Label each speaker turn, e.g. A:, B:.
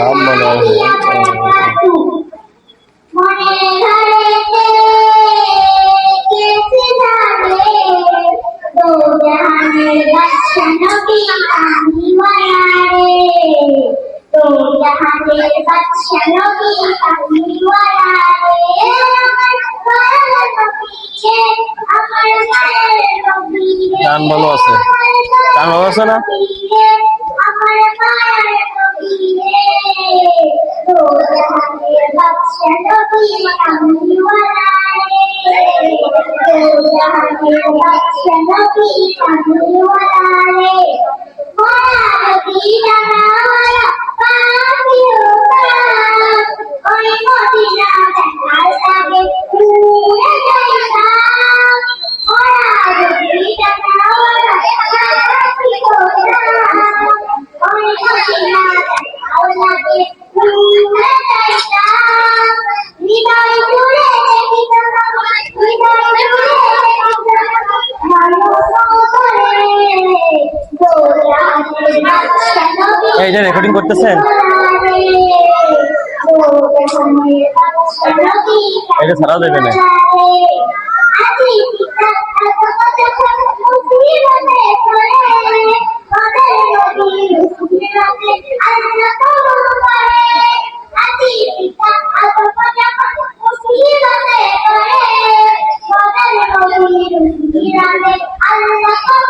A: নাম মনে আছে গান ভালো আছে। গান ভালো আছে না?
B: Why are
A: you. এইটা রেকর্ডিং করতেছেন? এটা ছাড়াও দেবে না।
B: আল্লাহ